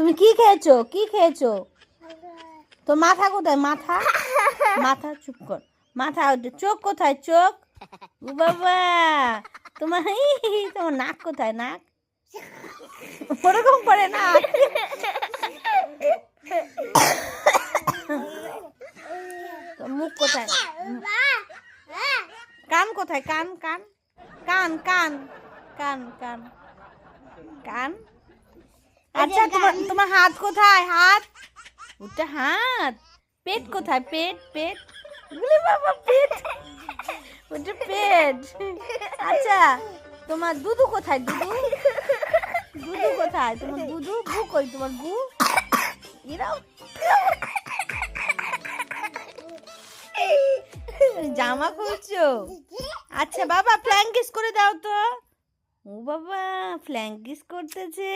তুমি কি খেয়েছো? কি খেয়েছো? তো মাথা কোথায়? মাথা? মাথা চুপ কর। মাথা চোখ কোথায়? চোখ? বাবা! তোমার তোমার নাক কোথায়? নাক? ওরকম করে না তো মুখ কোথায়? কান কোথায়? কান কান? কান কান। কান কান। কান? আচ্ছা তোমার তোমার হাত কোথায়? হাত? ওটা হাত। পেট কোথায়? পেট পেট। বাবা পেট। ওটা পেট। আচ্ছা তোমার দুধু কোথায় দুধু? দুধু কোথায়? তোমার দুধু গু কই? তোমার গু? এরাও জামা খুলছো? আচ্ছা বাবা ফ্ল্যাঙ্কিস করে দাও তো। ও বাবা ফ্ল্যাঙ্কিস করতেছে।